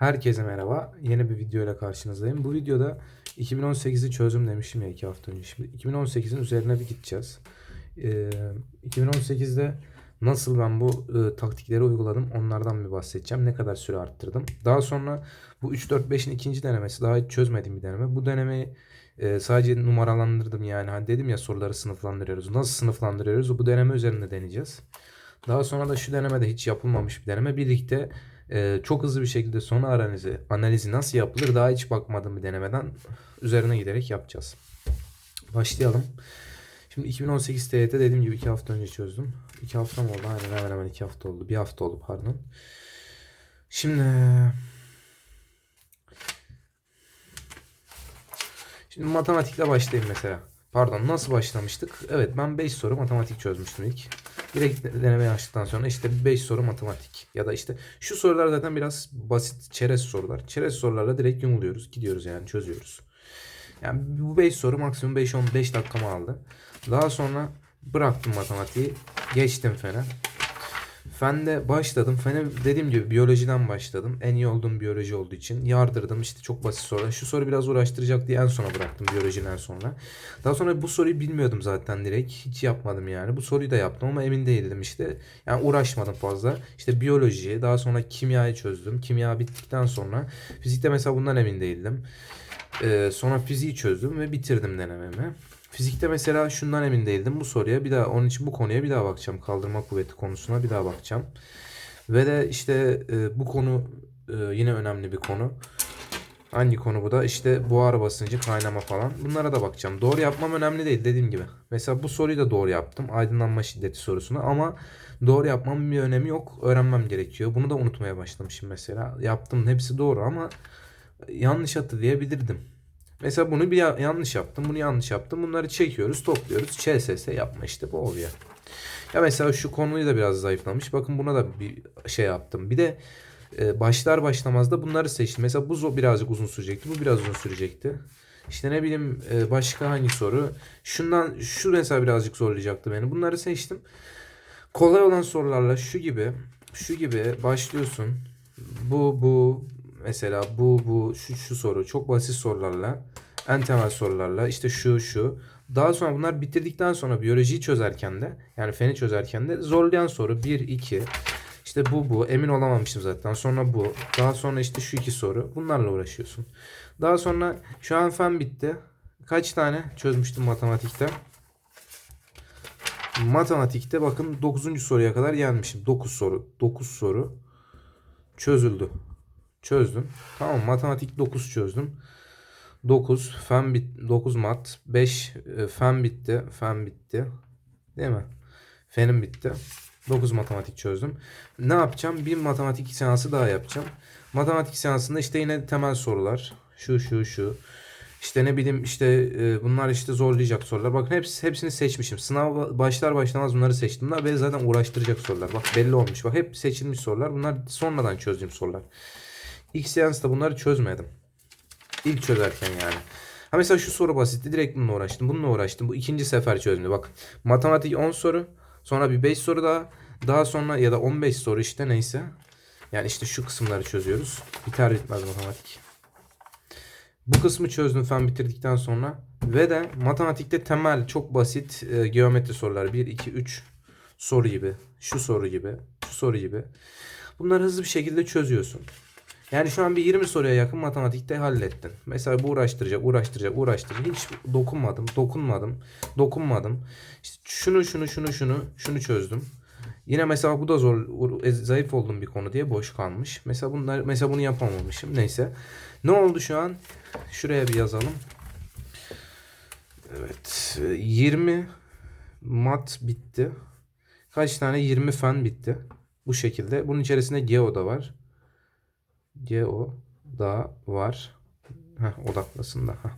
Herkese merhaba. Yeni bir video ile karşınızdayım. Bu videoda 2018'i çözdüm demiştim ya 2 hafta önce. Şimdi 2018'in üzerine bir gideceğiz. Ee, 2018'de nasıl ben bu e, taktikleri uyguladım onlardan bir bahsedeceğim. Ne kadar süre arttırdım. Daha sonra bu 3 4 5'in ikinci denemesi daha hiç çözmediğim bir deneme. Bu denemeyi e, sadece numaralandırdım yani. Hani dedim ya soruları sınıflandırıyoruz. Nasıl sınıflandırıyoruz? Bu deneme üzerinde deneyeceğiz. Daha sonra da şu deneme de hiç yapılmamış bir deneme. Birlikte e, çok hızlı bir şekilde sonu analizi, analizi nasıl yapılır daha hiç bakmadığım bir denemeden üzerine giderek yapacağız. Başlayalım. Şimdi 2018 TYT dediğim gibi 2 hafta önce çözdüm. 2 hafta mı oldu? Aynen hemen hemen 2 hafta oldu. 1 hafta oldu pardon. Şimdi Şimdi matematikle başlayayım mesela. Pardon nasıl başlamıştık? Evet ben 5 soru matematik çözmüştüm ilk. Direkt denemeyi açtıktan sonra işte 5 soru matematik. Ya da işte şu sorular zaten biraz basit çerez sorular. Çerez sorularla direkt yumuluyoruz. Gidiyoruz yani çözüyoruz. Yani bu 5 soru maksimum 5-15 dakikamı aldı. Daha sonra bıraktım matematiği. Geçtim fene. Fende başladım. Fene dediğim gibi biyolojiden başladım. En iyi olduğum biyoloji olduğu için yardırdım. İşte çok basit sorular. Şu soru biraz uğraştıracak diye en sona bıraktım biyolojiden sonra. Daha sonra bu soruyu bilmiyordum zaten direkt. Hiç yapmadım yani. Bu soruyu da yaptım ama emin değildim işte. Yani uğraşmadım fazla. İşte biyoloji, daha sonra kimyayı çözdüm. Kimya bittikten sonra fizikte mesela bundan emin değildim. Ee, sonra fiziği çözdüm ve bitirdim denememi. Fizikte mesela şundan emin değildim. Bu soruya bir daha onun için bu konuya bir daha bakacağım. Kaldırma kuvveti konusuna bir daha bakacağım. Ve de işte e, bu konu e, yine önemli bir konu. Hangi konu bu da? İşte buhar basıncı, kaynama falan. Bunlara da bakacağım. Doğru yapmam önemli değil dediğim gibi. Mesela bu soruyu da doğru yaptım. Aydınlanma şiddeti sorusunu ama doğru yapmam bir önemi yok. Öğrenmem gerekiyor. Bunu da unutmaya başlamışım mesela. Yaptım hepsi doğru ama yanlış hatırlayabilirdim. Mesela bunu bir ya- yanlış yaptım, bunu yanlış yaptım. Bunları çekiyoruz, topluyoruz. ÇSS yapma işte bu oluyor. Ya mesela şu konuyu da biraz zayıflamış. Bakın buna da bir şey yaptım. Bir de e, başlar başlamaz da bunları seçtim. Mesela bu birazcık uzun sürecekti, bu biraz uzun sürecekti. İşte ne bileyim e, başka hangi soru? Şundan şu mesela birazcık zorlayacaktı beni. Bunları seçtim. Kolay olan sorularla şu gibi, şu gibi başlıyorsun. Bu bu mesela bu bu şu şu soru çok basit sorularla en temel sorularla işte şu şu daha sonra bunlar bitirdikten sonra biyolojiyi çözerken de yani feni çözerken de zorlayan soru 1 2 işte bu bu emin olamamıştım zaten sonra bu daha sonra işte şu iki soru bunlarla uğraşıyorsun. Daha sonra şu an fen bitti. Kaç tane çözmüştüm matematikte? Matematikte bakın 9. soruya kadar gelmişim. 9 soru. 9 soru çözüldü. Çözdüm. Tamam matematik 9 çözdüm. 9 fen bit 9 mat 5 e, fen bitti. Fen bitti. Değil mi? Fenim bitti. 9 matematik çözdüm. Ne yapacağım? Bir matematik seansı daha yapacağım. Matematik seansında işte yine temel sorular. Şu şu şu. İşte ne bileyim işte e, bunlar işte zorlayacak sorular. Bakın hepsi, hepsini seçmişim. Sınav başlar başlamaz bunları seçtim. Bunlar beni zaten uğraştıracak sorular. Bak belli olmuş. Bak hep seçilmiş sorular. Bunlar sonradan çözdüğüm sorular. İlk seansta bunları çözmedim. İlk çözerken yani. Ha mesela şu soru basitti. Direkt bununla uğraştım. Bununla uğraştım. Bu ikinci sefer çözdüm. Bak matematik 10 soru. Sonra bir 5 soru daha. Daha sonra ya da 15 soru işte neyse. Yani işte şu kısımları çözüyoruz. Biter bitmez matematik. Bu kısmı çözdüm fen bitirdikten sonra. Ve de matematikte temel çok basit e, geometri sorular. 1, 2, 3 soru gibi. Şu soru gibi. Şu soru gibi. Bunları hızlı bir şekilde çözüyorsun. Yani şu an bir 20 soruya yakın matematikte hallettin. Mesela bu uğraştıracak, uğraştıracak, uğraştıracak. Hiç dokunmadım, dokunmadım, dokunmadım. İşte şunu, şunu, şunu, şunu, şunu çözdüm. Yine mesela bu da zor, e, zayıf olduğum bir konu diye boş kalmış. Mesela bunlar, mesela bunu yapamamışım. Neyse. Ne oldu şu an? Şuraya bir yazalım. Evet. 20 mat bitti. Kaç tane? 20 fen bitti. Bu şekilde. Bunun içerisinde geo da var. Geo da var. Heh, odaklasında. Heh.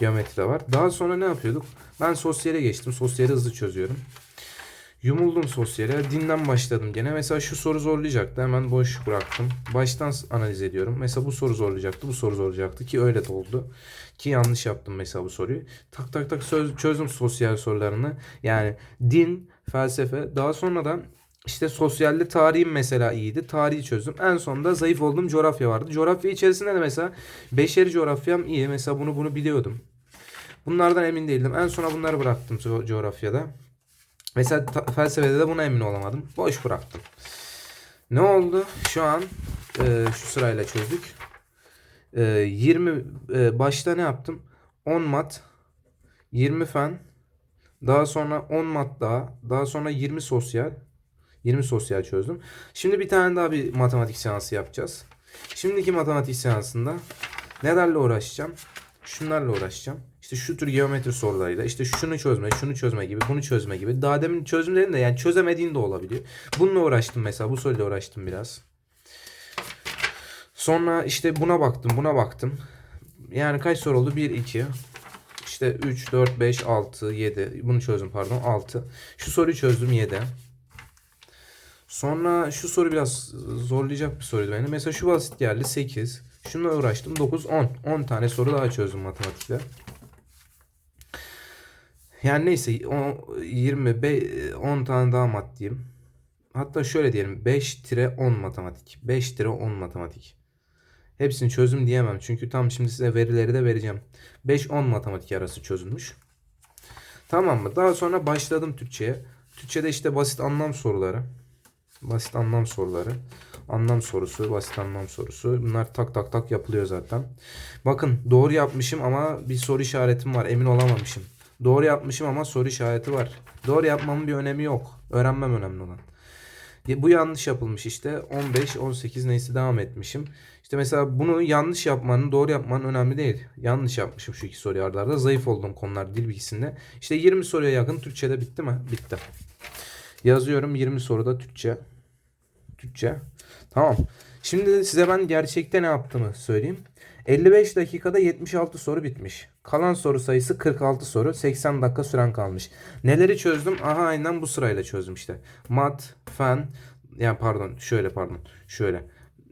Geometri de var. Daha sonra ne yapıyorduk? Ben sosyale geçtim. Sosyali hızlı çözüyorum. Yumuldum sosyale. Dinden başladım gene. Mesela şu soru zorlayacaktı. Hemen boş bıraktım. Baştan analiz ediyorum. Mesela bu soru zorlayacaktı. Bu soru zorlayacaktı. Ki öyle de oldu. Ki yanlış yaptım mesela bu soruyu. Tak tak tak çözdüm sosyal sorularını. Yani din, felsefe. Daha sonra da İşte sosyalde tarihim mesela iyiydi. Tarihi çözdüm. En sonunda zayıf olduğum coğrafya vardı. Coğrafya içerisinde de mesela beşeri coğrafyam iyi. Mesela bunu bunu biliyordum. Bunlardan emin değildim. En sona bunları bıraktım co- coğrafyada. Mesela felsefede de buna emin olamadım. Boş bıraktım. Ne oldu? Şu an e, şu sırayla çözdük. E, 20 e, başta ne yaptım? 10 mat, 20 fen, daha sonra 10 mat daha, daha sonra 20 sosyal. 20 sosyal çözdüm. Şimdi bir tane daha bir matematik seansı yapacağız. Şimdiki matematik seansında nelerle uğraşacağım? Şunlarla uğraşacağım. İşte şu tür geometri sorularıyla işte şunu çözme, şunu çözme gibi, bunu çözme gibi. Daha demin çözümlerin de yani çözemediğin de olabiliyor. Bununla uğraştım mesela. Bu soruyla uğraştım biraz. Sonra işte buna baktım, buna baktım. Yani kaç soru oldu? 1, 2, işte 3, 4, 5, 6, 7. Bunu çözdüm pardon. 6. Şu soruyu çözdüm 7. Sonra şu soru biraz zorlayacak bir soruydu beni. Mesela şu basit geldi 8. Şununla uğraştım 9, 10. 10 tane soru daha çözdüm matematikte. Yani neyse o 20, be- 10 tane daha mat diyeyim. Hatta şöyle diyelim 5-10 matematik. 5-10 matematik. Hepsini çözüm diyemem. Çünkü tam şimdi size verileri de vereceğim. 5-10 matematik arası çözülmüş. Tamam mı? Daha sonra başladım Türkçe'ye. Türkçe'de işte basit anlam soruları. Basit anlam soruları. Anlam sorusu, basit anlam sorusu. Bunlar tak tak tak yapılıyor zaten. Bakın doğru yapmışım ama bir soru işaretim var. Emin olamamışım. Doğru yapmışım ama soru işareti var. Doğru yapmamın bir önemi yok. Öğrenmem önemli olan. Bu yanlış yapılmış işte. 15, 18 neyse devam etmişim. İşte mesela bunu yanlış yapmanın, doğru yapmanın önemli değil. Yanlış yapmışım şu iki soruyu arda arda. Zayıf olduğum konular dil bilgisinde. İşte 20 soruya yakın Türkçe'de bitti mi? Bitti. Yazıyorum 20 soruda Türkçe. Türkçe. Tamam. Şimdi size ben gerçekte ne yaptığımı söyleyeyim. 55 dakikada 76 soru bitmiş. Kalan soru sayısı 46 soru. 80 dakika süren kalmış. Neleri çözdüm? Aha aynen bu sırayla çözdüm işte. Mat, fen, yani pardon şöyle pardon şöyle.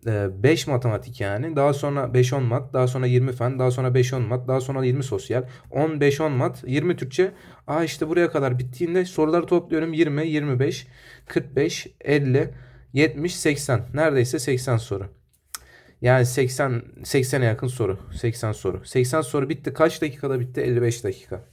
5 matematik yani. Daha sonra 5-10 mat. Daha sonra 20 fen. Daha sonra 5-10 mat. Daha sonra 20 sosyal. 10-5-10 mat. 20 Türkçe. Aa işte buraya kadar bittiğinde soruları topluyorum. 20, 25, 45, 50, 70, 80. Neredeyse 80 soru. Yani 80 80'e yakın soru. 80 soru. 80 soru bitti. Kaç dakikada bitti? 55 dakika.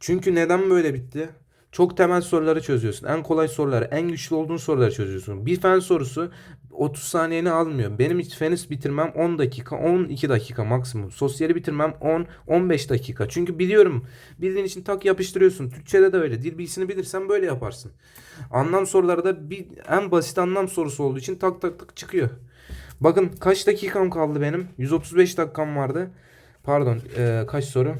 Çünkü neden böyle bitti? Çok temel soruları çözüyorsun. En kolay soruları, en güçlü olduğun soruları çözüyorsun. Bir fen sorusu 30 saniyeni almıyor. Benim feni bitirmem 10 dakika, 12 dakika maksimum. Sosyali bitirmem 10, 15 dakika. Çünkü biliyorum. Bildiğin için tak yapıştırıyorsun. Türkçede de öyle. Dil bilgisini bilirsen böyle yaparsın. Anlam soruları da bir en basit anlam sorusu olduğu için tak tak tak çıkıyor. Bakın kaç dakikam kaldı benim? 135 dakikam vardı. Pardon, e, kaç soru?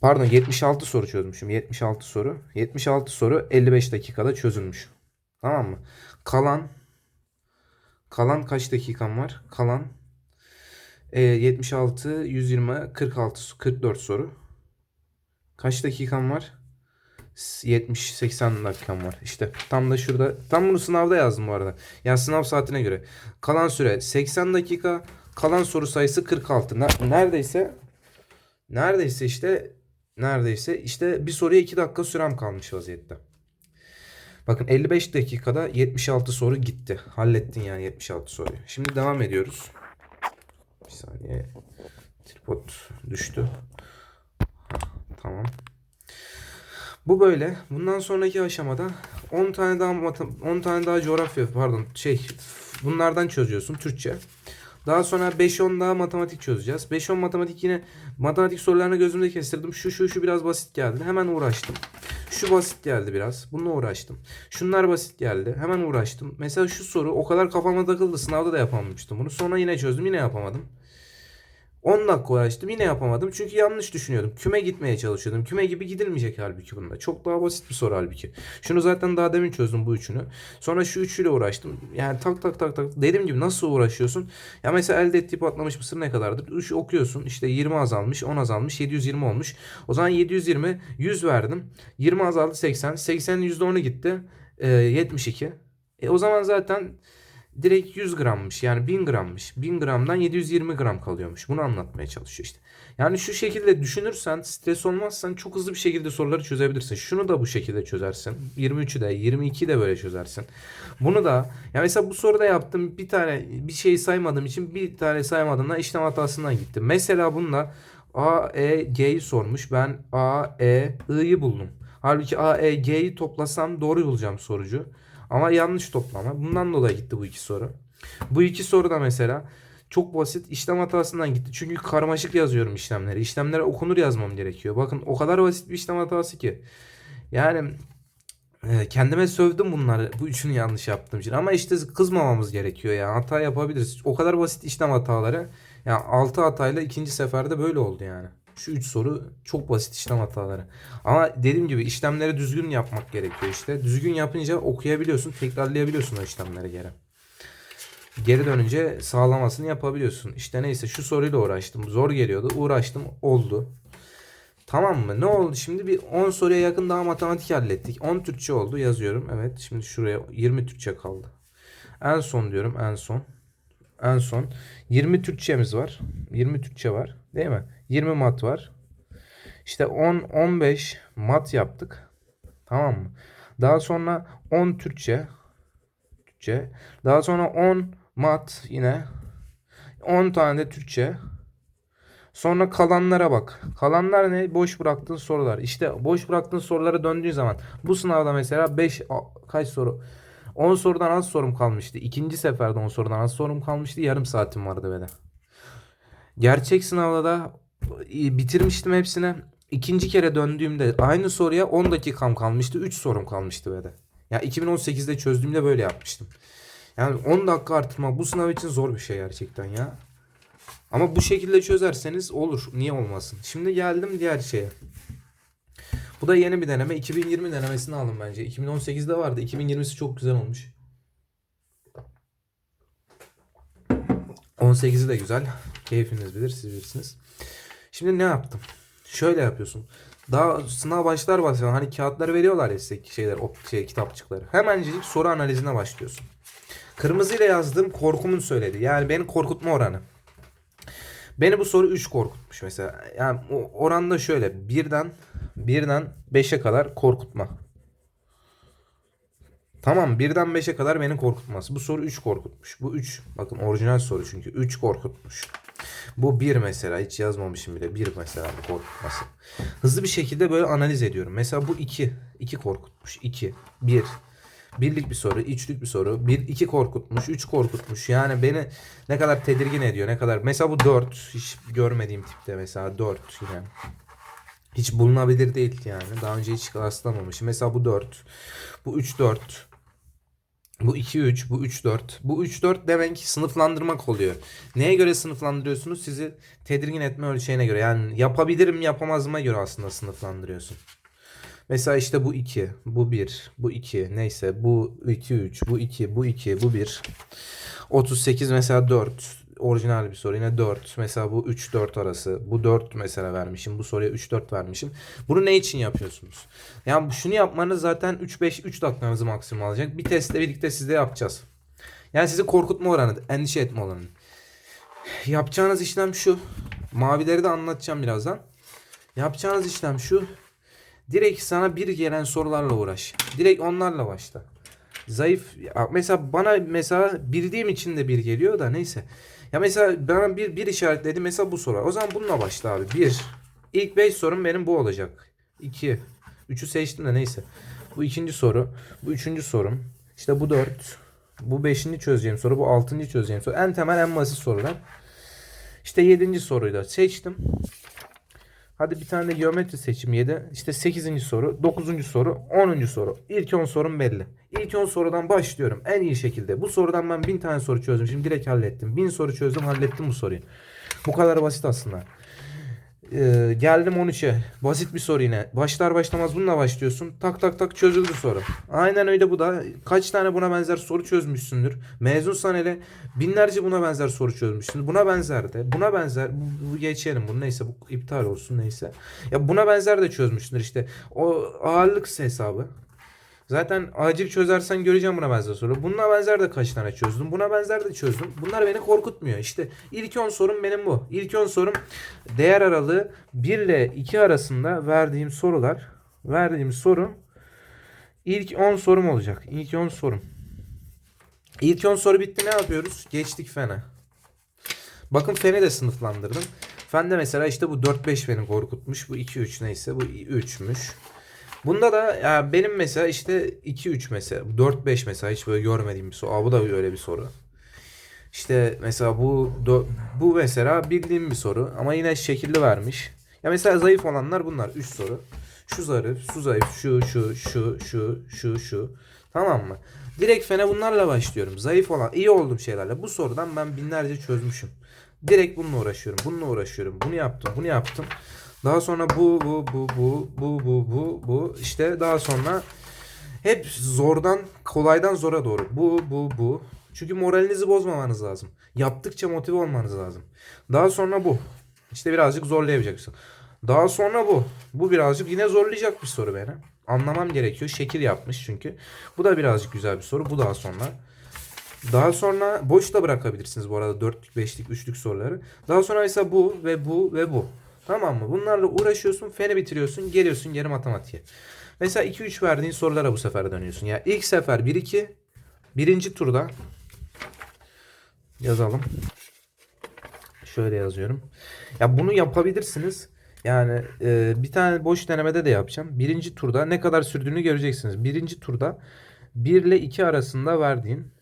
Pardon 76 soru çözmüşüm. 76 soru. 76 soru 55 dakikada çözülmüş. Tamam mı? Kalan kalan kaç dakikam var? Kalan e, 76 120 46 44 soru. Kaç dakikam var? 70 80 dakikam var. İşte tam da şurada. Tam bunu sınavda yazdım bu arada. Yani sınav saatine göre. Kalan süre 80 dakika. Kalan soru sayısı 46. Ne- Neredeyse neredeyse işte neredeyse işte bir soruya 2 dakika sürem kalmış vaziyette. Bakın 55 dakikada 76 soru gitti. Hallettin yani 76 soruyu. Şimdi devam ediyoruz. Bir saniye. Tripod düştü. Tamam. Bu böyle. Bundan sonraki aşamada 10 tane daha mata- 10 tane daha coğrafya pardon şey bunlardan çözüyorsun Türkçe. Daha sonra 5-10 daha matematik çözeceğiz. 5-10 matematik yine matematik sorularını gözümde kestirdim. Şu şu şu biraz basit geldi. Hemen uğraştım. Şu basit geldi biraz. Bununla uğraştım. Şunlar basit geldi. Hemen uğraştım. Mesela şu soru o kadar kafama takıldı. Sınavda da yapamamıştım bunu. Sonra yine çözdüm. Yine yapamadım. 10 dakika uğraştım yine yapamadım. Çünkü yanlış düşünüyordum. Küme gitmeye çalışıyordum. Küme gibi gidilmeyecek halbuki bunda. Çok daha basit bir soru halbuki. Şunu zaten daha demin çözdüm bu üçünü. Sonra şu üçüyle uğraştım. Yani tak tak tak tak. Dediğim gibi nasıl uğraşıyorsun? Ya mesela elde ettiği patlamış mısır ne kadardır? 3 okuyorsun. İşte 20 azalmış, 10 azalmış, 720 olmuş. O zaman 720, 100 verdim. 20 azaldı 80. 80'in %10'u gitti. Ee, 72. E o zaman zaten direkt 100 grammış. Yani 1000 grammış. 1000 gramdan 720 gram kalıyormuş. Bunu anlatmaya çalışıyor işte. Yani şu şekilde düşünürsen, stres olmazsan çok hızlı bir şekilde soruları çözebilirsin. Şunu da bu şekilde çözersin. 23'ü de, 22'yi de böyle çözersin. Bunu da ya mesela bu soruda yaptım bir tane bir şey saymadığım için bir tane saymadığımda işlem hatasından gittim. Mesela bunda A, E, G'yi sormuş. Ben A, E, I'yi buldum. Halbuki A, E, G'yi toplasam doğru bulacağım sorucu. Ama yanlış toplama. Bundan dolayı gitti bu iki soru. Bu iki soru da mesela çok basit işlem hatasından gitti. Çünkü karmaşık yazıyorum işlemleri. İşlemlere okunur yazmam gerekiyor. Bakın o kadar basit bir işlem hatası ki. Yani e, kendime sövdüm bunları. Bu üçünü yanlış yaptığım için. Ama işte kızmamamız gerekiyor ya. Hata yapabiliriz. O kadar basit işlem hataları. Yani 6 hatayla ikinci seferde böyle oldu yani. Şu 3 soru çok basit işlem hataları. Ama dediğim gibi işlemleri düzgün yapmak gerekiyor işte. Düzgün yapınca okuyabiliyorsun, tekrarlayabiliyorsun o işlemleri geri. Geri dönünce sağlamasını yapabiliyorsun. İşte neyse şu soruyla uğraştım. Zor geliyordu. Uğraştım. Oldu. Tamam mı? Ne oldu? Şimdi bir 10 soruya yakın daha matematik hallettik. 10 Türkçe oldu yazıyorum. Evet. Şimdi şuraya 20 Türkçe kaldı. En son diyorum. En son. En son. 20 Türkçemiz var. 20 Türkçe var. Değil mi? 20 mat var. İşte 10 15 mat yaptık. Tamam mı? Daha sonra 10 Türkçe. Türkçe. Daha sonra 10 mat yine. 10 tane de Türkçe. Sonra kalanlara bak. Kalanlar ne? Boş bıraktığın sorular. İşte boş bıraktığın sorulara döndüğün zaman bu sınavda mesela 5 kaç soru? 10 sorudan az sorum kalmıştı. İkinci seferde 10 sorudan az sorum kalmıştı. Yarım saatim vardı böyle. Gerçek sınavda da bitirmiştim hepsine. İkinci kere döndüğümde aynı soruya 10 dakikam kalmıştı. 3 sorum kalmıştı böyle. Ya 2018'de çözdüğümde böyle yapmıştım. Yani 10 dakika artırmak bu sınav için zor bir şey gerçekten ya. Ama bu şekilde çözerseniz olur. Niye olmasın? Şimdi geldim diğer şeye. Bu da yeni bir deneme. 2020 denemesini aldım bence. 2018'de vardı. 2020'si çok güzel olmuş. 18'i de güzel. Keyfiniz bilir, siz bilirsiniz. Şimdi ne yaptım? Şöyle yapıyorsun. Daha sınav başlar başlar hani kağıtları veriyorlar ya size şeyler, o şey kitapçıkları. Hemencik soru analizine başlıyorsun. Kırmızıyla yazdığım korkumun söyledi. Yani beni korkutma oranı. Beni bu soru 3 korkutmuş mesela. Yani o oranda şöyle birden birden 5'e kadar korkutma. Tamam birden 5'e kadar beni korkutması. Bu soru 3 korkutmuş. Bu 3. Bakın orijinal soru çünkü 3 korkutmuş. Bu 1 mesela hiç yazmamışım bile. 1 mesela bu korkutması. Hızlı bir şekilde böyle analiz ediyorum. Mesela bu 2. 2 korkutmuş. 2. 1. Birlik bir soru, üçlük bir soru. Bir, iki korkutmuş, üç korkutmuş. Yani beni ne kadar tedirgin ediyor, ne kadar. Mesela bu dört. Hiç görmediğim tipte mesela dört yine. Hiç bulunabilir değil yani. Daha önce hiç rastlamamışım. Mesela bu dört. Bu üç dört. Bu 2-3, bu 3-4. Bu 3-4 demek sınıflandırmak oluyor. Neye göre sınıflandırıyorsunuz? Sizi tedirgin etme ölçeğine göre. Yani yapabilirim yapamazıma göre aslında sınıflandırıyorsun. Mesela işte bu 2, bu 1, bu 2 neyse bu 2 3, bu 2, bu 2, bu 1. 38 mesela 4 orijinal bir soru yine 4 mesela bu 3 4 arası bu 4 mesela vermişim bu soruya 3 4 vermişim. Bunu ne için yapıyorsunuz? Yani şunu yapmanız zaten 3 5 3 dakikanızı maksimum alacak. Bir testle birlikte sizde yapacağız. Yani sizi korkutma oranı, endişe etme oranı. Yapacağınız işlem şu. Mavileri de anlatacağım birazdan. Yapacağınız işlem şu. Direkt sana bir gelen sorularla uğraş. Direkt onlarla başla. Zayıf mesela bana mesela bildiğim için de bir geliyor da neyse. Ya mesela bana bir, bir işaretledi mesela bu soru. O zaman bununla başla abi. Bir. İlk 5 sorum benim bu olacak. 2. 3'ü seçtim de neyse. Bu ikinci soru. Bu üçüncü sorum. İşte bu 4. Bu beşinci çözeceğim soru. Bu altıncı çözeceğim soru. En temel en basit sorular. İşte yedinci soruyu da seçtim. Hadi bir tane de geometri seçim 7. İşte 8. soru, 9. soru, 10. soru. İlk 10 sorum belli. İlk 10 sorudan başlıyorum en iyi şekilde. Bu sorudan ben 1000 tane soru çözdüm. Şimdi direkt hallettim. 1000 soru çözdüm hallettim bu soruyu. Bu kadar basit aslında. Ee, geldim 13'e. Basit bir soru yine. Başlar başlamaz bununla başlıyorsun. Tak tak tak çözüldü soru. Aynen öyle bu da. Kaç tane buna benzer soru çözmüşsündür. Mezunsan hele binlerce buna benzer soru çözmüşsün. Buna benzer de. Buna benzer. Bu, bu geçelim bunu neyse bu iptal olsun neyse. Ya buna benzer de çözmüşsündür işte. O ağırlık hesabı. Zaten acil çözersen göreceğim buna benzer soru. Buna benzer de kaç tane çözdüm. Buna benzer de çözdüm. Bunlar beni korkutmuyor. İşte ilk 10 sorum benim bu. İlk 10 sorum değer aralığı 1 ile 2 arasında verdiğim sorular. Verdiğim soru ilk 10 sorum olacak. İlk 10 sorum. İlk 10 soru bitti ne yapıyoruz? Geçtik fene. Bakın feni de sınıflandırdım. Fende mesela işte bu 4-5 beni korkutmuş. Bu 2-3 neyse bu 3'müş. Bunda da ya benim mesela işte 2-3 mesela 4-5 mesela hiç böyle görmediğim bir soru. Aa, bu da öyle bir soru. İşte mesela bu bu mesela bildiğim bir soru ama yine şekilli vermiş. Ya mesela zayıf olanlar bunlar 3 soru. Şu zarif, şu zayıf, şu şu şu şu şu şu. Tamam mı? Direkt fene bunlarla başlıyorum. Zayıf olan, iyi olduğum şeylerle. Bu sorudan ben binlerce çözmüşüm. Direkt bununla uğraşıyorum. Bununla uğraşıyorum. Bunu yaptım, bunu yaptım. Daha sonra bu bu bu bu bu bu bu bu işte daha sonra hep zordan kolaydan zora doğru. Bu bu bu. Çünkü moralinizi bozmamanız lazım. Yaptıkça motive olmanız lazım. Daha sonra bu. İşte birazcık zorlayacaksın. Daha sonra bu. Bu birazcık yine zorlayacak bir soru beni. Anlamam gerekiyor. Şekil yapmış çünkü. Bu da birazcık güzel bir soru. Bu daha sonra. Daha sonra boş da bırakabilirsiniz bu arada 4'lük, 5'lik, 3'lük soruları. Daha sonra mesela bu ve bu ve bu. Tamam mı? Bunlarla uğraşıyorsun, feni bitiriyorsun, geliyorsun geri matematiğe. Mesela 2-3 verdiğin sorulara bu sefer dönüyorsun. Ya ilk sefer 1-2, birinci turda yazalım. Şöyle yazıyorum. Ya bunu yapabilirsiniz. Yani e, bir tane boş denemede de yapacağım. Birinci turda ne kadar sürdüğünü göreceksiniz. Birinci turda 1 ile 2 arasında verdiğin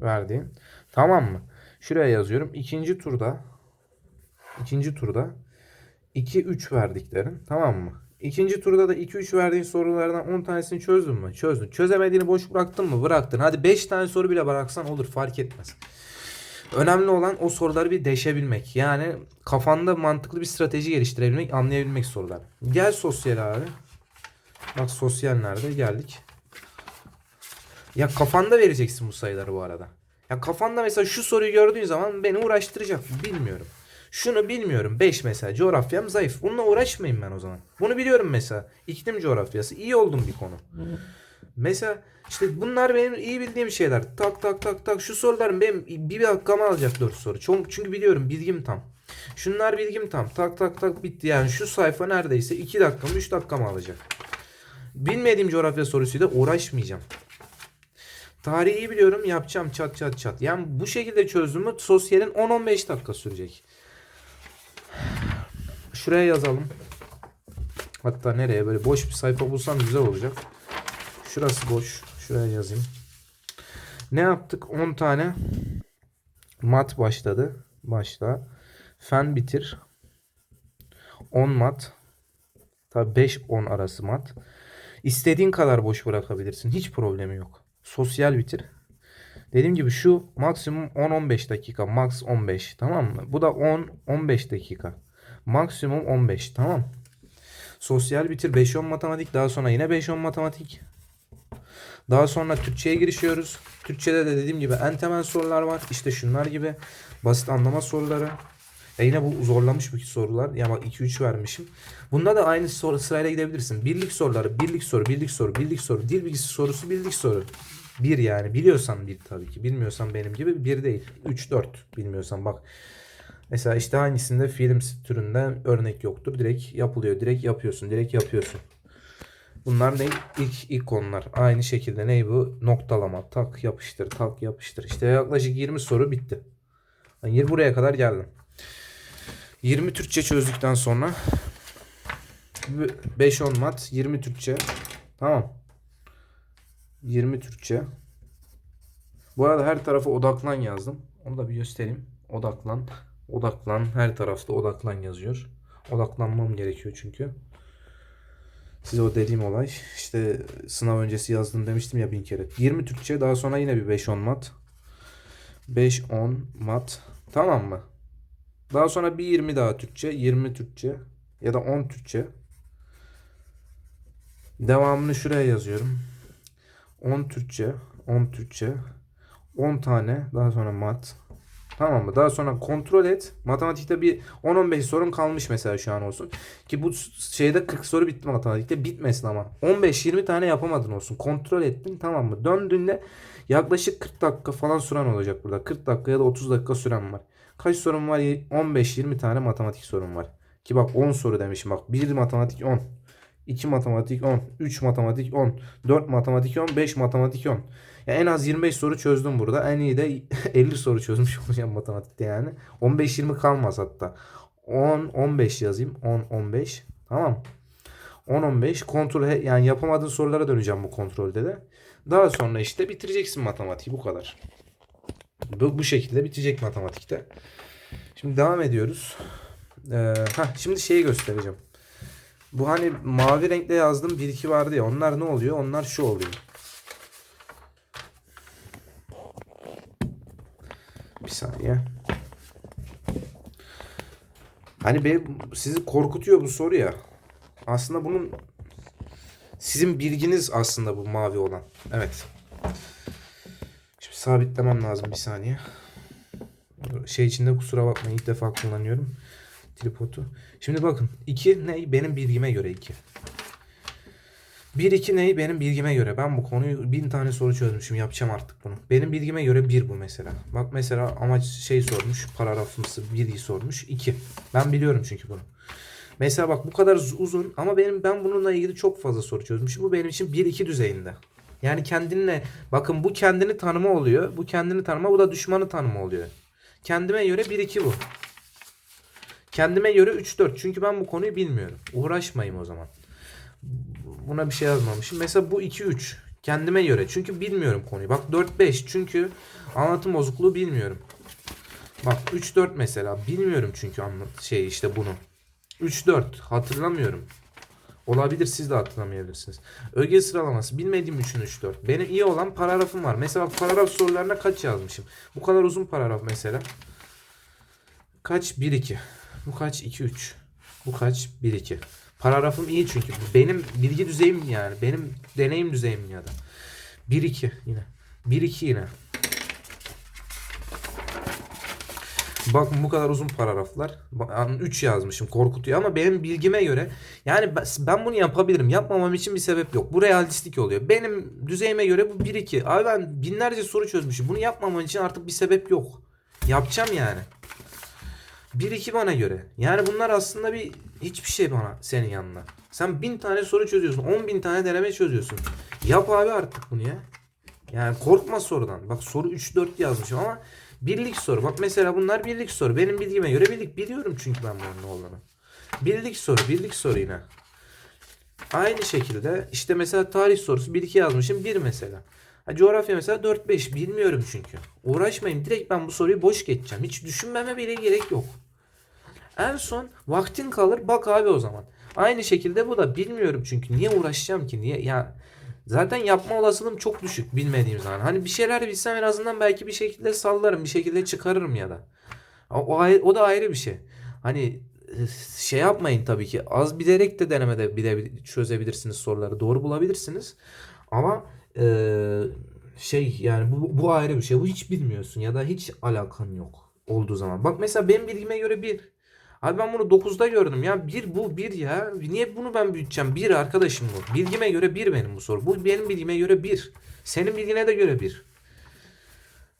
verdiğin tamam mı? Şuraya yazıyorum. İkinci turda ikinci turda 2-3 verdiklerin tamam mı? İkinci turda da 2-3 verdiğin sorulardan 10 tanesini çözdün mü? Çözdün. Çözemediğini boş bıraktın mı? Bıraktın. Hadi 5 tane soru bile bıraksan olur fark etmez. Önemli olan o soruları bir deşebilmek. Yani kafanda mantıklı bir strateji geliştirebilmek, anlayabilmek sorular. Gel sosyal abi. Bak sosyal nerede? Geldik. Ya kafanda vereceksin bu sayıları bu arada. Ya kafanda mesela şu soruyu gördüğün zaman beni uğraştıracak. Bilmiyorum. Şunu bilmiyorum. 5 mesela coğrafyam zayıf. Bununla uğraşmayayım ben o zaman. Bunu biliyorum mesela. İklim coğrafyası iyi oldum bir konu. Mesela işte bunlar benim iyi bildiğim şeyler. Tak tak tak tak. Şu soruların benim bir dakikamı alacak 4 soru. Çünkü biliyorum bilgim tam. Şunlar bilgim tam. Tak tak tak bitti. Yani şu sayfa neredeyse 2 dakikamı 3 dakikamı alacak. Bilmediğim coğrafya sorusuyla uğraşmayacağım. Tarihi biliyorum yapacağım çat çat çat. Yani bu şekilde çözdüğümü sosyalin 10-15 dakika sürecek. Şuraya yazalım. Hatta nereye böyle boş bir sayfa bulsam güzel olacak. Şurası boş. Şuraya yazayım. Ne yaptık? 10 tane mat başladı. Başla. Fen bitir. 10 mat. Tabi 5-10 arası mat. İstediğin kadar boş bırakabilirsin. Hiç problemi yok. Sosyal bitir. Dediğim gibi şu maksimum 10-15 dakika. Max 15. Tamam mı? Bu da 10-15 dakika. Maksimum 15. Tamam. Sosyal bitir. 5-10 matematik. Daha sonra yine 5-10 matematik. Daha sonra Türkçe'ye girişiyoruz. Türkçe'de de dediğim gibi en temel sorular var. İşte şunlar gibi basit anlama soruları. Ya yine bu zorlamış bu sorular. Ya bak 2-3 vermişim. Bunda da aynı soru sırayla gidebilirsin. Birlik soruları, birlik soru, birlik soru, birlik soru, dil bilgisi sorusu, birlik soru. Bir yani. Biliyorsan bir tabii ki. Bilmiyorsan benim gibi bir değil. 3-4 bilmiyorsan bak. Mesela işte hangisinde film türünden örnek yoktur. Direkt yapılıyor. Direkt yapıyorsun. Direkt yapıyorsun. Bunlar ne? İlk, ilk konular. Aynı şekilde ne bu? Noktalama. Tak yapıştır. Tak yapıştır. İşte yaklaşık 20 soru bitti. Yani buraya kadar geldim. 20 Türkçe çözdükten sonra 5-10 mat 20 Türkçe. Tamam. 20 Türkçe. Bu arada her tarafa odaklan yazdım. Onu da bir göstereyim. Odaklan. Odaklan. Her tarafta odaklan yazıyor. Odaklanmam gerekiyor çünkü. Size o dediğim olay. İşte sınav öncesi yazdım demiştim ya bin kere. 20 Türkçe daha sonra yine bir 5-10 mat. 5-10 mat. Tamam mı? Daha sonra bir 20 daha Türkçe. 20 Türkçe. Ya da 10 Türkçe. Devamını şuraya yazıyorum. 10 Türkçe. 10 Türkçe. 10 tane. Daha sonra mat. Tamam mı? Daha sonra kontrol et. Matematikte bir 10-15 sorun kalmış mesela şu an olsun. Ki bu şeyde 40 soru bitti matematikte. Bitmesin ama. 15-20 tane yapamadın olsun. Kontrol ettin tamam mı? Döndüğünde yaklaşık 40 dakika falan süren olacak burada. 40 dakika ya da 30 dakika süren var. Kaç sorun var? 15-20 tane matematik sorun var. Ki bak 10 soru demişim bak. 1 matematik 10. 2 matematik 10. 3 matematik 10. 4 matematik 10. 5 matematik 10. Ya en az 25 soru çözdüm burada. En iyi de 50 soru çözmüş olacağım matematikte yani. 15-20 kalmaz hatta. 10-15 yazayım. 10-15. Tamam. 10-15 kontrol yani yapamadığın sorulara döneceğim bu kontrolde de. Daha sonra işte bitireceksin matematiği bu kadar. Bu, bu şekilde bitecek matematikte. Şimdi devam ediyoruz. Ee, heh, şimdi şeyi göstereceğim. Bu hani mavi renkle bir iki vardı ya. Onlar ne oluyor? Onlar şu oluyor. Bir saniye. Hani benim sizi korkutuyor bu soru ya. Aslında bunun sizin bilginiz aslında bu mavi olan. Evet. Şimdi sabitlemem lazım bir saniye. Şey içinde kusura bakmayın ilk defa kullanıyorum tripodu. Şimdi bakın 2 ne? Benim bilgime göre 2. 1 2 neyi benim bilgime göre. Ben bu konuyu bin tane soru çözmüşüm. Yapacağım artık bunu. Benim bilgime göre 1 bu mesela. Bak mesela amaç şey sormuş. Paragrafımsı 1'i sormuş. 2. Ben biliyorum çünkü bunu. Mesela bak bu kadar uzun ama benim ben bununla ilgili çok fazla soru çözmüşüm. Bu benim için 1 2 düzeyinde. Yani kendinle bakın bu kendini tanıma oluyor. Bu kendini tanıma bu da düşmanı tanıma oluyor. Kendime göre 1 2 bu. Kendime göre 3-4. Çünkü ben bu konuyu bilmiyorum. Uğraşmayayım o zaman. Buna bir şey yazmamışım. Mesela bu 2-3. Kendime göre. Çünkü bilmiyorum konuyu. Bak 4-5. Çünkü anlatım bozukluğu bilmiyorum. Bak 3-4 mesela. Bilmiyorum çünkü anlat şey işte bunu. 3-4. Hatırlamıyorum. Olabilir siz de hatırlamayabilirsiniz. Öge sıralaması. Bilmediğim 3'ün 3-4. Benim iyi olan paragrafım var. Mesela paragraf sorularına kaç yazmışım? Bu kadar uzun paragraf mesela. Kaç? 1-2. Bu kaç? 2 3. Bu kaç? 1 2. Paragrafım iyi çünkü. Benim bilgi düzeyim yani. Benim deneyim düzeyim ya da. 1 2 yine. 1 2 yine. Bakın bu kadar uzun paragraflar. 3 yazmışım korkutuyor ama benim bilgime göre yani ben bunu yapabilirim. Yapmamam için bir sebep yok. Bu realistik oluyor. Benim düzeyime göre bu 1-2. Abi ben binlerce soru çözmüşüm. Bunu yapmamam için artık bir sebep yok. Yapacağım yani. 1-2 bana göre. Yani bunlar aslında bir hiçbir şey bana senin yanında. Sen bin tane soru çözüyorsun. 10 bin tane deneme çözüyorsun. Yap abi artık bunu ya. Yani korkma sorudan. Bak soru 3-4 yazmışım ama birlik soru. Bak mesela bunlar birlik soru. Benim bilgime göre birlik. Biliyorum çünkü ben bunun ne olduğunu. Birlik soru. Birlik soru yine. Aynı şekilde işte mesela tarih sorusu 1-2 yazmışım. 1 mesela. Ha, coğrafya mesela 4-5 bilmiyorum çünkü. Uğraşmayayım direkt ben bu soruyu boş geçeceğim. Hiç düşünmeme bile gerek yok. En son vaktin kalır bak abi o zaman. Aynı şekilde bu da bilmiyorum çünkü niye uğraşacağım ki niye ya zaten yapma olasılığım çok düşük bilmediğim zaman. Hani bir şeyler bilsem en azından belki bir şekilde sallarım bir şekilde çıkarırım ya da. O, o, da ayrı bir şey. Hani şey yapmayın tabii ki az bilerek de denemede bile çözebilirsiniz soruları doğru bulabilirsiniz. Ama ee, şey yani bu, bu ayrı bir şey. Bu hiç bilmiyorsun ya da hiç alakan yok olduğu zaman. Bak mesela benim bilgime göre bir. Abi ben bunu 9'da gördüm ya. Bir bu bir ya. Niye bunu ben büyüteceğim? Bir arkadaşım bu. Bilgime göre bir benim bu soru. Bu benim bilgime göre bir. Senin bilgine de göre bir.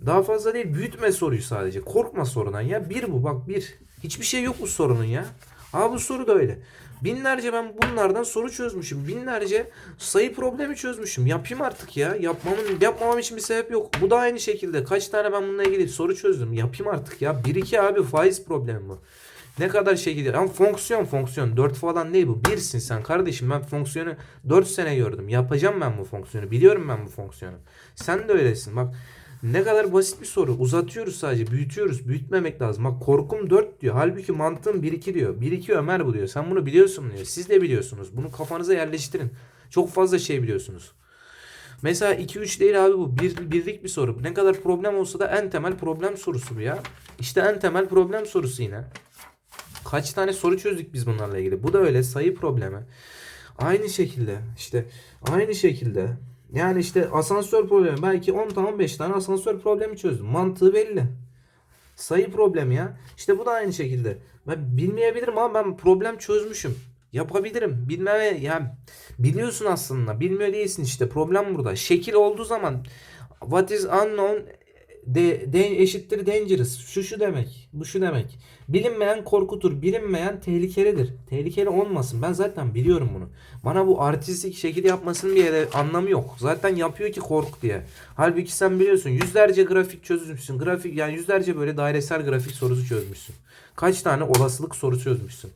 Daha fazla değil. Büyütme soruyu sadece. Korkma sorudan ya. Bir bu bak bir. Hiçbir şey yok bu sorunun ya. Aa bu soru da öyle. Binlerce ben bunlardan soru çözmüşüm. Binlerce sayı problemi çözmüşüm. Yapayım artık ya. Yapmamın, yapmamam için bir sebep yok. Bu da aynı şekilde. Kaç tane ben bununla ilgili soru çözdüm. Yapayım artık ya. 1-2 abi faiz problemi bu. Ne kadar şey gidiyor. Ama fonksiyon fonksiyon. 4 falan değil bu. Birsin sen kardeşim. Ben fonksiyonu 4 sene gördüm. Yapacağım ben bu fonksiyonu. Biliyorum ben bu fonksiyonu. Sen de öylesin. Bak ne kadar basit bir soru. Uzatıyoruz sadece. Büyütüyoruz. Büyütmemek lazım. Bak korkum 4 diyor. Halbuki mantığım 1-2 diyor. 1-2 Ömer bu diyor. Sen bunu biliyorsun diyor. Siz de biliyorsunuz. Bunu kafanıza yerleştirin. Çok fazla şey biliyorsunuz. Mesela 2-3 değil abi bu. Bir, birlik bir soru. Ne kadar problem olsa da en temel problem sorusu bu ya. İşte en temel problem sorusu yine. Kaç tane soru çözdük biz bunlarla ilgili. Bu da öyle sayı problemi. Aynı şekilde işte aynı şekilde yani işte asansör problemi belki 10 tane 15 tane asansör problemi çözdüm. Mantığı belli. Sayı problemi ya. İşte bu da aynı şekilde. Ben bilmeyebilirim ama ben problem çözmüşüm. Yapabilirim. Bilmeme yani biliyorsun aslında. Bilmiyor değilsin işte. Problem burada. Şekil olduğu zaman what is unknown de, de eşittir dangerous. Şu şu demek. Bu şu demek. Bilinmeyen korkutur. Bilinmeyen tehlikelidir. Tehlikeli olmasın. Ben zaten biliyorum bunu. Bana bu artistik şekil yapmasının bir yere anlamı yok. Zaten yapıyor ki kork diye. Halbuki sen biliyorsun yüzlerce grafik çözmüşsün. Grafik yani yüzlerce böyle dairesel grafik sorusu çözmüşsün. Kaç tane olasılık soru çözmüşsün.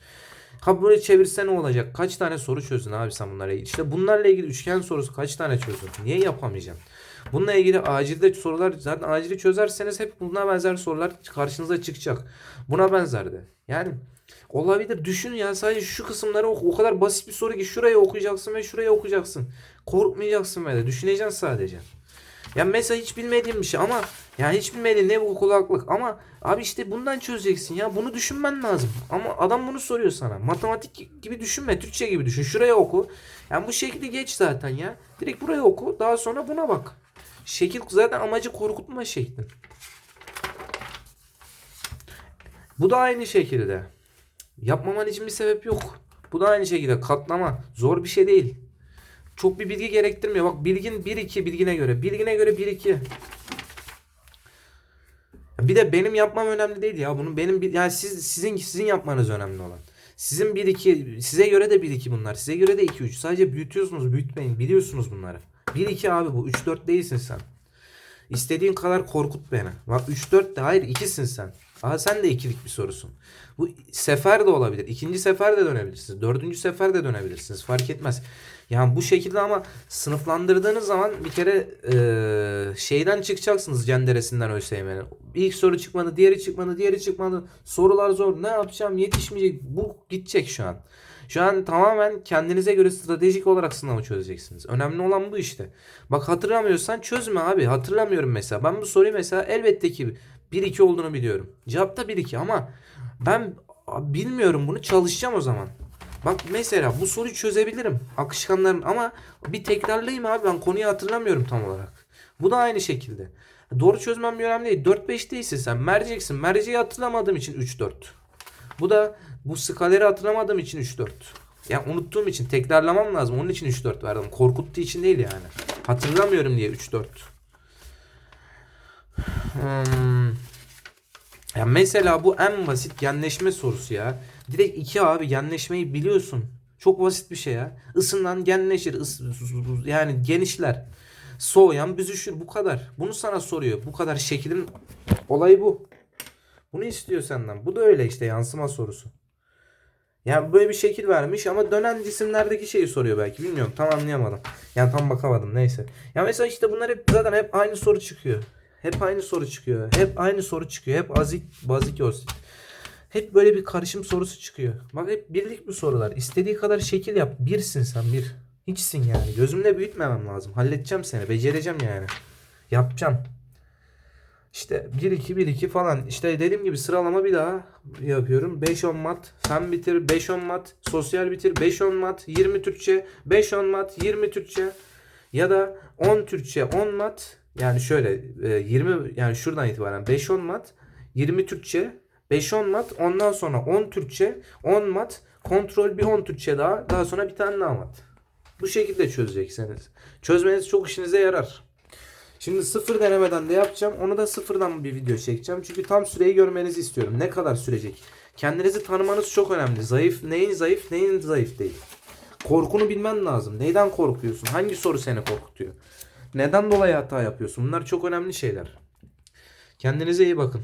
Böyle çevirse ne olacak? Kaç tane soru çözdün abi sen bunlara ilgili? İşte bunlarla ilgili üçgen sorusu kaç tane çözdün? Niye yapamayacaksın? Bununla ilgili acilde sorular zaten acili çözerseniz hep buna benzer sorular karşınıza çıkacak. Buna benzer de. Yani olabilir. Düşün ya sadece şu kısımları oku. O kadar basit bir soru ki şurayı okuyacaksın ve şurayı okuyacaksın. Korkmayacaksın ve de düşüneceksin sadece. Ya mesela hiç bilmediğim bir şey ama ya hiç bilmediğin ne bu kulaklık ama abi işte bundan çözeceksin ya bunu düşünmen lazım. Ama adam bunu soruyor sana. Matematik gibi düşünme, Türkçe gibi düşün. Şuraya oku. Yani bu şekli geç zaten ya. Direkt buraya oku. Daha sonra buna bak. Şekil zaten amacı korkutma şekli. Bu da aynı şekilde. Yapmaman için bir sebep yok. Bu da aynı şekilde katlama. Zor bir şey değil. Çok bir bilgi gerektirmiyor. Bak bilgin 1-2 bilgine göre. Bilgine göre 1-2. Bir de benim yapmam önemli değil ya. Bunun benim yani siz sizin sizin yapmanız önemli olan. Sizin 1 2 size göre de 1 2 bunlar. Size göre de 2 3. Sadece büyütüyorsunuz, büyütmeyin. Biliyorsunuz bunları. 1 2 abi bu. 3 4 değilsin sen. İstediğin kadar korkut beni. Bak 3 4 de hayır 2'sin sen. Aha sen de ikilik bir sorusun. Bu sefer de olabilir. İkinci sefer de dönebilirsiniz. Dördüncü sefer de dönebilirsiniz. Fark etmez. Yani bu şekilde ama sınıflandırdığınız zaman bir kere eee, şeyden çıkacaksınız cenderesinden ÖSYM'nin. İlk soru çıkmadı, diğeri çıkmadı, diğeri çıkmadı. Sorular zor. Ne yapacağım? Yetişmeyecek. Bu gidecek şu an. Şu an tamamen kendinize göre stratejik olarak sınavı çözeceksiniz. Önemli olan bu işte. Bak hatırlamıyorsan çözme abi. Hatırlamıyorum mesela. Ben bu soruyu mesela elbette ki 1-2 olduğunu biliyorum. Cevap da 1-2 ama ben bilmiyorum bunu çalışacağım o zaman. Bak mesela bu soruyu çözebilirim. Akışkanların ama bir tekrarlayayım abi ben konuyu hatırlamıyorum tam olarak. Bu da aynı şekilde. Doğru çözmem bir önemli değil. 4-5 değilsin sen. Merceksin. Merceği hatırlamadığım için 3-4. Bu da bu skaleri hatırlamadığım için 3-4. Yani unuttuğum için tekrarlamam lazım. Onun için 3-4 verdim. Korkuttuğu için değil yani. Hatırlamıyorum diye 3-4. Hmm. Ya mesela bu en basit genleşme sorusu ya. Direkt 2 abi genleşmeyi biliyorsun. Çok basit bir şey ya. Isından genleşir. yani genişler. Soğuyan büzüşür. Bu kadar. Bunu sana soruyor. Bu kadar şeklin olayı bu. Bunu istiyor senden. Bu da öyle işte yansıma sorusu. Yani böyle bir şekil vermiş ama dönen cisimlerdeki şeyi soruyor belki. Bilmiyorum. Tam anlayamadım. Yani tam bakamadım. Neyse. Ya mesela işte bunlar hep zaten hep aynı soru çıkıyor. Hep aynı soru çıkıyor. Hep aynı soru çıkıyor. Hep azik, bazik osit. Hep böyle bir karışım sorusu çıkıyor. Bak hep birlik bu sorular. İstediği kadar şekil yap. Birsin sen bir. Hiçsin yani. Gözümle büyütmemem lazım. Halledeceğim seni. Becereceğim yani. Yapacağım. İşte 1 2 1 2 falan. İşte dediğim gibi sıralama bir daha yapıyorum. 5 10 mat, fen bitir, 5 10 mat, sosyal bitir, 5 10 mat, 20 Türkçe, 5 10 mat, 20 Türkçe ya da 10 Türkçe, 10 mat. Yani şöyle e, 20 yani şuradan itibaren 5 10 mat, 20 Türkçe, 5 10 mat, ondan sonra 10 Türkçe, 10 mat, kontrol bir 10 Türkçe daha, daha sonra bir tane daha mat. Bu şekilde çözeceksiniz. Çözmeniz çok işinize yarar. Şimdi sıfır denemeden de yapacağım. Onu da sıfırdan bir video çekeceğim. Çünkü tam süreyi görmenizi istiyorum. Ne kadar sürecek? Kendinizi tanımanız çok önemli. Zayıf, neyin zayıf, neyin zayıf değil. Korkunu bilmen lazım. Neyden korkuyorsun? Hangi soru seni korkutuyor? Neden dolayı hata yapıyorsun? Bunlar çok önemli şeyler. Kendinize iyi bakın.